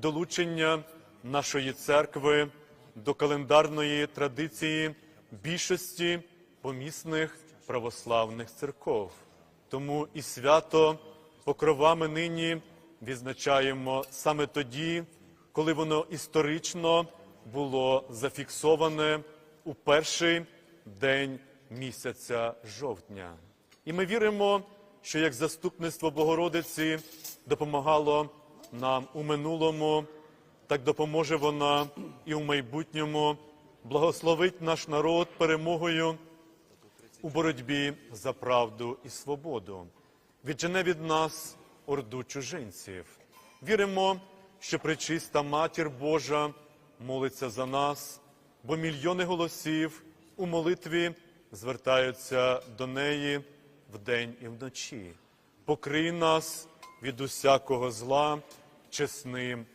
долучення нашої церкви до календарної традиції більшості помісних православних церков. Тому і свято Покрова ми нині відзначаємо саме тоді, коли воно історично було зафіксоване у перший день місяця жовтня. І ми віримо, що як заступництво Богородиці допомагало нам у минулому, так допоможе вона і у майбутньому благословить наш народ перемогою у боротьбі за правду і свободу. Віджене від нас орду чужинців. Віримо, що пречиста матір Божа молиться за нас, бо мільйони голосів у молитві звертаються до неї вдень і вночі. Покрий нас від усякого зла чесним